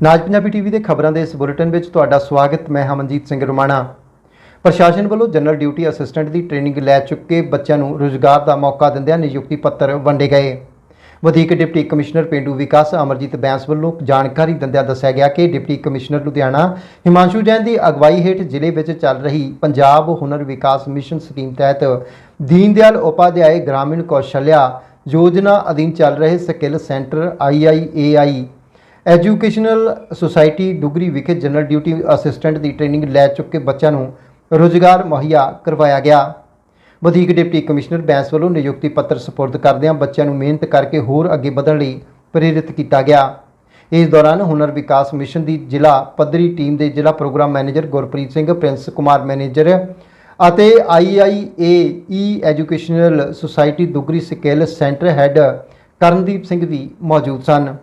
ਨਾਜ Punjabi TV ਦੇ ਖਬਰਾਂ ਦੇ ਇਸ ਬੁਲੇਟਿਨ ਵਿੱਚ ਤੁਹਾਡਾ ਸਵਾਗਤ, ਮੈਂ ਹਮਨਜੀਤ ਸਿੰਘ ਰੁਮਾਣਾ। ਪ੍ਰਸ਼ਾਸਨ ਵੱਲੋਂ ਜਨਰਲ ਡਿਊਟੀ ਅਸਿਸਟੈਂਟ ਦੀ ਟ੍ਰੇਨਿੰਗ ਲੈ ਚੁੱਕੇ ਬੱਚਿਆਂ ਨੂੰ ਰੁਜ਼ਗਾਰ ਦਾ ਮੌਕਾ ਦਿੰਦਿਆਂ ਨਿਯੁਕਤੀ ਪੱਤਰ ਵੰਡੇ ਗਏ। ਵਧੀਕ ਡਿਪਟੀ ਕਮਿਸ਼ਨਰ ਪਿੰਡੂ ਵਿਕਾਸ ਅਮਰਜੀਤ ਬੈਂਸ ਵੱਲੋਂ ਜਾਣਕਾਰੀ ਦਿੰਦਿਆਂ ਦੱਸਿਆ ਗਿਆ ਕਿ ਡਿਪਟੀ ਕਮਿਸ਼ਨਰ ਲੁਧਿਆਣਾ ਹਿਮਾਂਸ਼ੂ ਜੈਨ ਦੀ ਅਗਵਾਈ ਹੇਠ ਜ਼ਿਲ੍ਹੇ ਵਿੱਚ ਚੱਲ ਰਹੀ ਪੰਜਾਬ ਹੁਨਰ ਵਿਕਾਸ ਮਿਸ਼ਨ ਸਕੀਮ ਤਹਿਤ ਦੀਨ ਦਿਆਲ ਉਪਾਧਿਆਏ ਗ੍ਰਾਮੀਣ ਕੌਸ਼ਲਿਆ ਯੋਜਨਾ ਅਧੀਨ ਚੱਲ ਰਹੇ skill centre IIAI educational society Dugri ਵਿਖੇ ਜਨਰਲ ਡਿਊਟੀ ਅਸਿਸਟੈਂਟ ਦੀ ਟ੍ਰੇਨਿੰਗ ਲੈ ਚੁੱਕੇ ਬੱਚਿਆਂ ਨੂੰ ਰੁਜ਼ਗਾਰ ਮੁਹੱਈਆ ਕਰਵਾਇਆ ਗਿਆ। ਵਧੀਕ ਡਿਪਟੀ ਕਮਿਸ਼ਨਰ ਬੈਂਸ ਵੱਲੋਂ ਨਿਯੁਕਤੀ ਪੱਤਰ ਸਪੁਰਦ ਕਰਦਿਆਂ ਬੱਚਿਆਂ ਨੂੰ ਮਿਹਨਤ ਕਰਕੇ ਹੋਰ ਅੱਗੇ ਵਧਣ ਲਈ ਪ੍ਰੇਰਿਤ ਕੀਤਾ ਗਿਆ। ਇਸ ਦੌਰਾਨ ਹੁਨਰ ਵਿਕਾਸ ਮਿਸ਼ਨ ਦੀ ਜ਼ਿਲ੍ਹਾ ਪੱਧਰੀ ਟੀਮ ਦੇ ਜ਼ਿਲ੍ਹਾ programme manager Gurpreet Singh, Prince Kumar manager ਅਤੇ IIAE educational society Dugri skill centre head Karandeep Singh ਵੀ ਮੌਜੂਦ ਸਨ।